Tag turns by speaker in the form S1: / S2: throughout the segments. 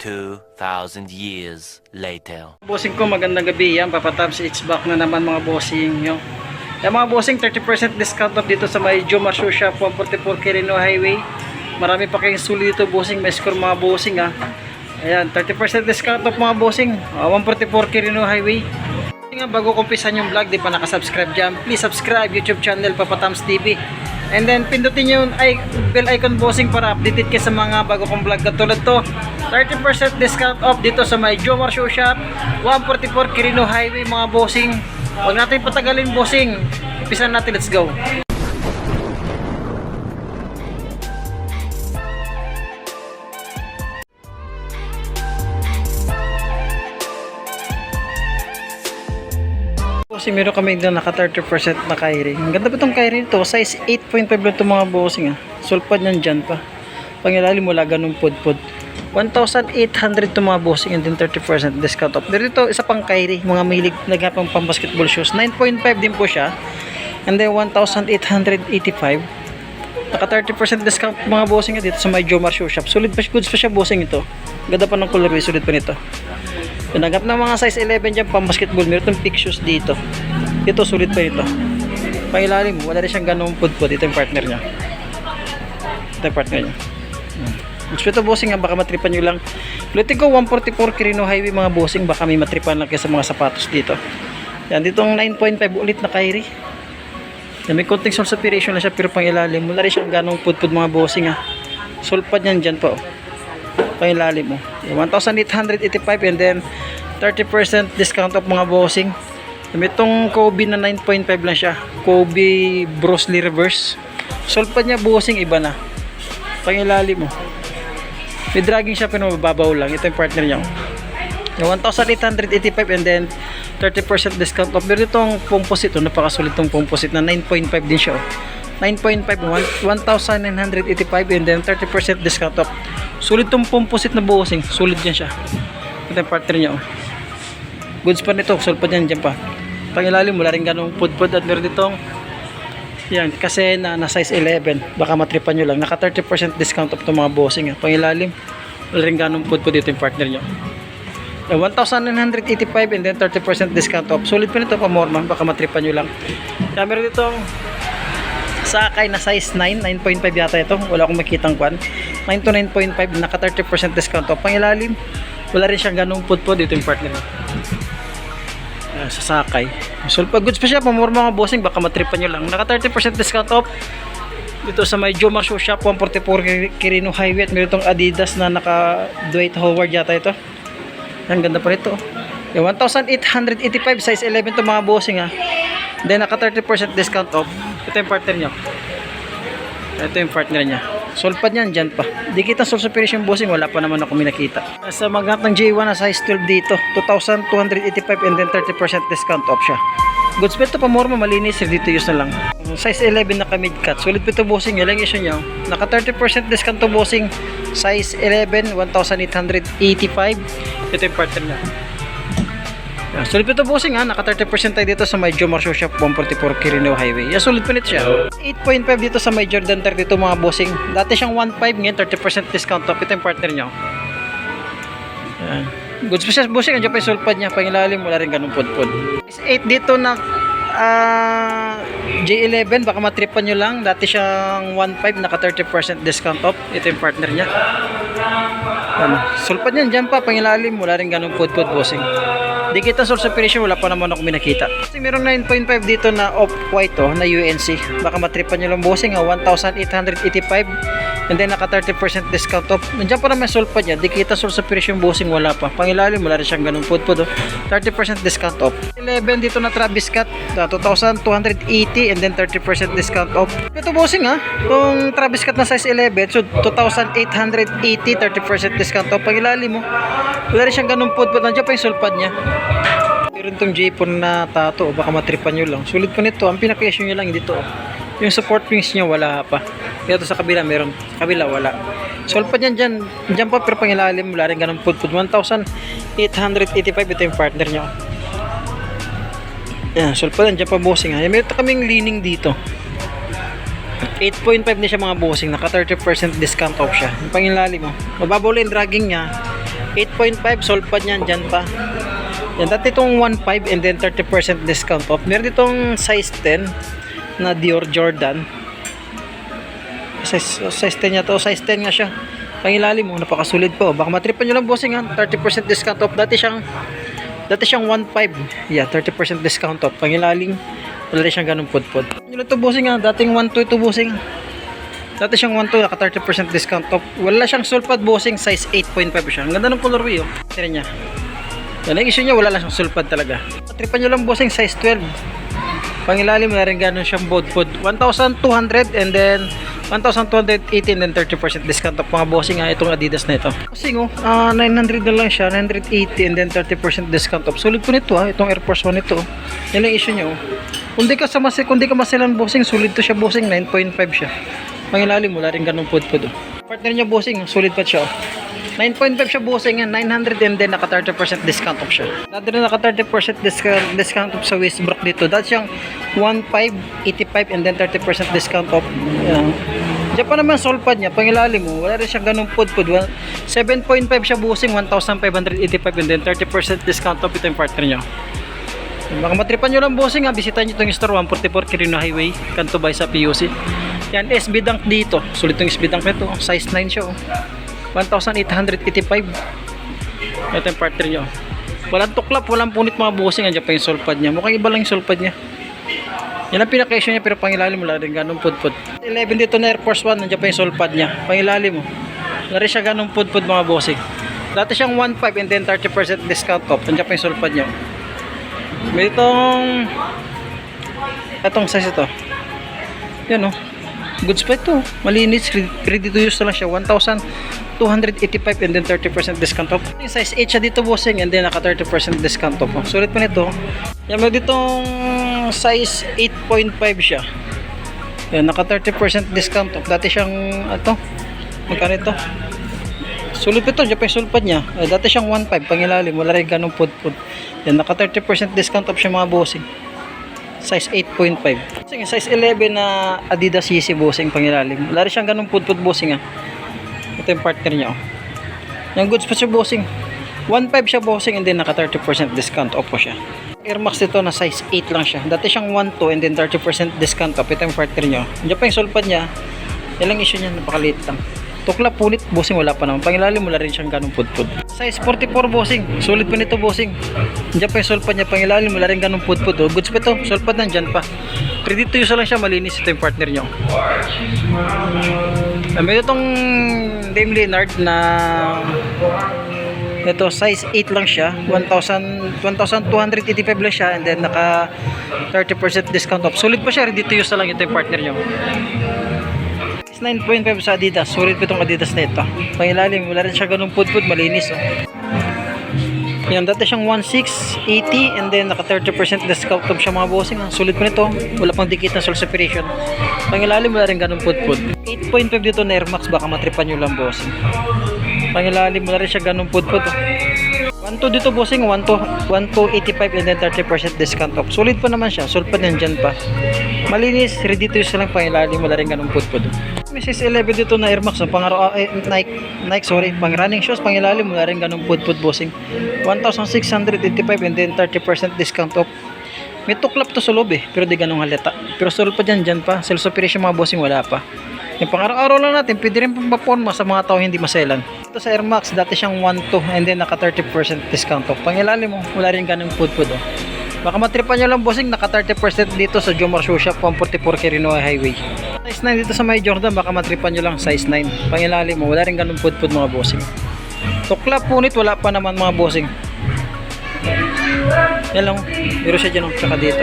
S1: 2,000 years later.
S2: Bossing ko, magandang gabi yan. Papatabs, it's back na naman mga bossing nyo. Yan mga bossing, 30% discount off dito sa may Jomar Shoe Shop, 144 Quirino Highway. Marami pa kayong sulit dito bossing, may score mga bossing ha. Ayan, 30% discount off mga bossing, ah, 144 Quirino Highway. Nga, bago kumpisan yung vlog, di pa nakasubscribe dyan, please subscribe YouTube channel Papatams TV. And then pindutin yung ay, bell icon bossing para updated ka sa mga bago kong vlog katulad to. 30% discount off dito sa may Jomar Shoe Shop, 144 Quirino Highway mga bossing. Huwag natin patagalin bossing. Umpisan natin, let's go. Bossing, meron kami doon naka 30% na Kyrie. Ang ganda ba itong Kyrie nito? Size 8.5 lang itong mga bossing ah. Sulpad yan dyan pa. Pangilalim mula ganung pudpud. 1,800 itong mga bossing and then 30% discount off. Pero ito, isa pang Kyrie. Mga milig naghapang pang basketball shoes. 9.5 din po siya. And then 1,885. Naka 30% discount mga bossing dito sa may Jomar Shoe Shop. Solid pa, goods pa siya bossing ito. Ganda pa ng colorway, solid pa nito. Pinagap ng mga size 11 dyan pang basketball. Meron itong pick shoes dito. Ito, sulit pa ito. Pangilalim, wala rin siyang ganong pudpud. Ito yung partner niya. Ito yung partner niya. Hmm. Gusto ito bossing nga, baka matripan nyo lang. Ulitin ko, 144 Quirino Highway mga bossing. Baka may matripan lang kayo sa mga sapatos dito. Yan, ditong 9.5 ulit na Kyrie. Yan, may konting soul separation na siya pero pang ilalim. Wala rin siyang ganong pudpud mga bossing ha. Sulpad yan dyan po. Pang ilalim mo. 1,885 and then 30% discount off mga bossing. Itong Kobe na 9.5 lang siya. Kobe Brosley Reverse. Sulpad niya bossing iba na. Pang ilalim mo. May dragging siya pero mababaw lang. Ito yung partner niya. Yung 1,885 and then 30% discount off. Pero itong composite, oh, napakasulit itong composite na 9.5 din siya. Oh. 9.5, 1,985 and then 30% discount off. Sulit itong composite na buhosing. Sulit yan siya. Ito yung partner niya. Oh. Goods pa nito. Sulit pa dyan pa. Pangilalim, wala rin ganong pudpud at meron ditong yan, kasi na, na size 11, baka matripan nyo lang. Naka 30% discount off itong mga bossing. ah. Pangilalim, wala rin ganong pudpud dito yung partner nyo. Uh, 1,985 and then 30% discount off. Sulit pa nito pa morma, baka matripan nyo lang. Kaya meron ditong sakay na size 9, 9.5 yata ito. Wala akong makitang kwan. 9 to 9.5, naka 30% discount off. Pangilalim, wala rin siyang ganong pudpud dito yung partner nyo. Ah, sa sakay. So, pag goods pa siya, pamorma mga bossing, baka matripan nyo lang. Naka 30% discount off dito sa may Jomar Shoe Shop 144 Kir- Quirino Highway at meron Adidas na naka Dwight Howard yata ito. Ang ganda pa rito. Yung 1,885 size 11 to mga bossing ha. Then naka 30% discount off. Ito yung partner nyo. Ito yung partner niya. Solpad niyan dyan pa. Di kita source operation bossing, wala pa naman ako minakita. Sa maghanap ng J1 na size 12 dito, 2,285 and then 30% discount off siya. Goods pa ito pa morma, malinis, ready to use na lang. Size 11 na mid cut. Sulit pa ito bossing, yun lang issue nyo. Naka 30% discount to bossing. Size 11, 1,885. Ito yung partner niya. Yeah, sulit pa ito bossing ha, naka 30% tayo dito sa may Jomar Shoe Shop 144 Quirino Highway. Yeah, sulit pa nito siya. 8.5 dito sa may Jordan 32 mga bossing. Dati siyang 1.5 ngayon 30% discount off. Ito yung partner niyo. Yan. Goods pa siya bossing, andiyan pa yung sulpad niya. Pangilalim, wala rin ganun pudpud. Is 8 dito na ah, J11, baka matripan nyo lang. Dati siyang 1.5, naka 30% discount off. Ito yung partner niya. Ano, sulpad niyan dyan pa, pangilalim, wala rin ganun pudpud bossing. Di kita source operation, wala pa naman ako minakita. Kasi meron 9.5 dito na off-white oh, na UNC. Baka matripan nyo lang bossing, ah, 1,885. And then naka 30% discount off. Nandiyan pa naman sulpad niya. Di kita source operation bossing, wala pa. Pangilalim, wala rin siyang ganun pudpud oh. 30% discount off. 11 dito na Travis Scott, ah, 2,280 and then 30% discount off. Ito bossing ha, kung Travis Scott na size 11, so 2,880, 30% discount off. Pangilalim mo, wala rin siyang ganun pudpud. Nandiyan pa yung sulpad niya. Meron tong J-pon na tato, baka matripan nyo lang. Sulit pa nito, ang pinaka-issue nyo lang dito. oh. Yung support wings niya wala pa. Kaya to sa kabila meron, kabila wala. Sulpad yan dyan, dyan pa pero pangilalim, wala rin ganun pudpud. 1,885 ito yung partner niya. Yan, sulpad yan dyan pa bossing ha. Meron kaming leaning dito. 8.5 na siya mga bossing, naka 30% discount off siya. Yung pangilalim mo. Mababaw lang yung dragging niya. 8.5 sold pa niyan dyan pa. Yan, dati itong 1.5 and then 30% discount off. Meron ditong size 10 na Dior Jordan. Size, size 10 niya to. Size 10 nga siya. Pangilalim mo, napakasulit po. Baka matripan nyo lang bossing ha. 30% discount off. Dati siyang dati siyang 1.5. Yeah, 30% discount off. Pangilalim, wala siyang ganun pudpud. Yun lang to bossing ha. Dating 1.2 ito bossing. Dati siyang 1.2, naka 30% discount off. Wala siyang sulpad bossing, size 8.5 siya. Ang ganda ng colorway oh. Tira niya. Yan ang issue niya, wala lang siyang sulpad talaga. Tripan nyo lang bossing, size 12. Pangilalim na rin ganun siyang bodpod. 1,200 and then 1,280 and then 30% discount off mga bossing nga itong Adidas na ito. Bossing oh, ah, 900 na lang siya, 980 and then 30% discount off. Sulit po nito ha, itong Air Force 1 ito. Yan ang issue niya oh. Kung di ka sa masi, kung di ka masilan bossing, sulit to siya bossing, 9.5 siya. Pangilalim wala rin ganun podpod oh. Partner niya bossing, sulit pa siya oh. 9.5 siya bossing yan, 900 and then naka 30% discount off siya. Dati na naka 30% discount, discount off sa Westbrook dito. Dati siyang 1.585 and then 30% discount off. Yan. Diyan pa naman solpad niya, pangilalim mo, wala rin siyang ganung pudpud. Wa- 7.5 siya bossing, 1,585 and then 30% discount off ito yung partner niya. Baka matripan nyo lang bossing ha, bisitahin nyo itong store 144 Quirino Highway, Kanto by sa PUC. Yan, SB Dunk dito. Sulit yung SB Dunk nito, size 9 siya oh. 1,885. Ito yung partner nyo. Walang tuklap, walang punit mga bossing. Andiyan pa yung solpad niya. Mukhang iba lang yung solpad niya. Yan ang pinaka-issue niya pero pangilalim wala rin ganun pudpud. 11 dito na Air Force 1, nandiyan pa yung solpad niya. Pangilalim mo. Wala rin siya ganun pudpud mga bossing. Dati siyang 1.5 and then 30% discount off. Nandiyan pa yung solpad niya. May itong itong size ito. Yan oh. Goods pa ito. Malinis. Ready to use na lang siya. 1,285 and then 30% discount off. Yung size 8 siya dito bossing and then naka 30% discount off. Oh. Sulit pa nito. Yan may ditong size 8.5 siya. Yan naka 30% discount off. Dati siyang ato. Magkano ito? Sulit ito, yung sulpad niya. Eh, dati siyang 1.5, pangilalim, wala rin ganong pud-pud. Yan, naka 30% discount off siya mga bossing. Size 8.5. Sige, size 11 na Adidas Yeezy bossing pangilalim. Wala rin siyang ganong pud-pud bossing ah. Ito yung partner niya oh. Yung goods pa siya bossing. 1.5 siya bossing and then naka 30% discount off po siya. Air Max dito na size 8 lang siya. Dati siyang 1.2 and then 30% discount off. Ito yung partner niya. oh. Diyan pa yung sulpad niya. Yan lang issue niya, napakaliit lang. Tukla punit, bossing wala pa naman. Pangilalim wala rin siyang ganong pudpud. Size 44 bossing. Sulit pa nito bossing. Diyan pa yung sulpad niya. Pangilalim wala rin ganong pudpud. Oh. Goods pa ito. Sulpad nandyan pa. Ready to use lang siya. Malinis ito yung partner niyo. Ah, May itong Dame Leonard na ito size 8 lang siya 1,000 1,285 lang siya and then naka 30% discount off sulit pa siya ready to use na lang ito yung partner nyo 9.5 sa Adidas sulit pa itong Adidas na ito pangilalim wala rin siya ganun pudpud malinis oh. Yan dati siyang 1,680 and then naka 30% discount off siya mga bossing. Ah. sulit pa nito wala pang dikit na soul separation pangilalim wala rin ganun pudpud 8.5 dito na Air Max baka matripan nyo lang bossing pangilalim wala rin siya ganun pudpud oh. 1.2 dito bossing 1.2 1.285 and then 30% discount off. Sulit pa naman siya sulit pa din dyan pa. Malinis ready to use lang pangilalim wala rin ganun Mrs. 11 dito na Air Max oh. pang eh, Nike Nike sorry pang running shoes pangilalim wala rin ganun pudpud bossing 1,685 and then 30% discount off may tuklap to sa loob eh pero di ganun halata pero sulit pa dyan dyan pa sales operation mga bossing wala pa yung pang araw-araw lang natin, pwede rin pang paporma sa mga tao hindi maselan. Ito sa Air Max, dati siyang 1.2 and then naka 30% discount off. Pangilalim mo, wala rin ganung food food oh. Baka matripan nyo lang bossing, naka 30% dito sa Jomar Shoe Shop, 144 Quirino Highway. Size 9 dito sa May Jordan, baka matripan nyo lang size 9. Pangilalim mo, wala rin ganung food food mga bossing. Tukla punit, wala pa naman mga bossing. Yan lang, biro siya dyan oh, tsaka dito.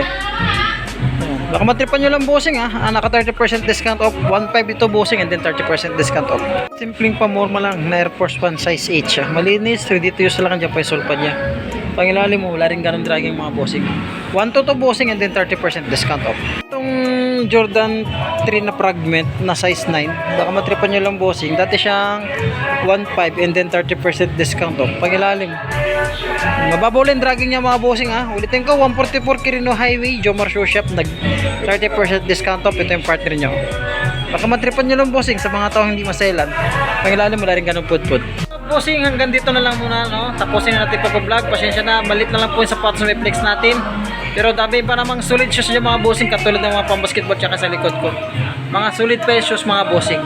S2: Baka matripan nyo lang bossing ha. Ah, naka 30% discount off. 1.5 ito bossing and then 30% discount off. Simpleng pamorma lang na Air Force 1 size 8 siya. Malinis. Ready to use lang dyan pa yung sulpad niya. Pangilalim mo, wala rin ganun dragging mga bossing. 1 to to bossing and then 30% discount off. Itong Jordan 3 na fragment na size 9, baka matripan nyo lang bossing. Dati siyang 1.5 and then 30% discount off. Pangilalim. Mababaw lang dragging niya mga bossing ha. Ulitin ko, 144 Quirino Highway, Jomar Shoe Shop, nag 30% discount off. Ito yung partner nyo. Baka matripan nyo lang bossing sa mga taong hindi maselan. Pangilalim wala rin ganun pud-pud. Bossing, hanggang dito na lang muna, no? Tapusin na natin pag-vlog. Pasensya na, malit na lang po yung sapatos na may flex natin. Pero dami pa namang solid shoes yung mga bossing, katulad ng mga pambasketball tsaka sa likod ko. Mga solid pa shoes, mga bossing.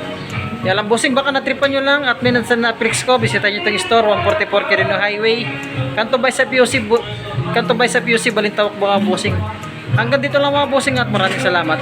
S2: Yan lang, bossing, baka natripan nyo lang at minsan na flex ko, bisita nyo itong store, 144 Quirino Highway. Kanto by sa POC, Kanto by sa POC, Balintawak mga bossing. Hanggang dito lang mga bossing at maraming salamat.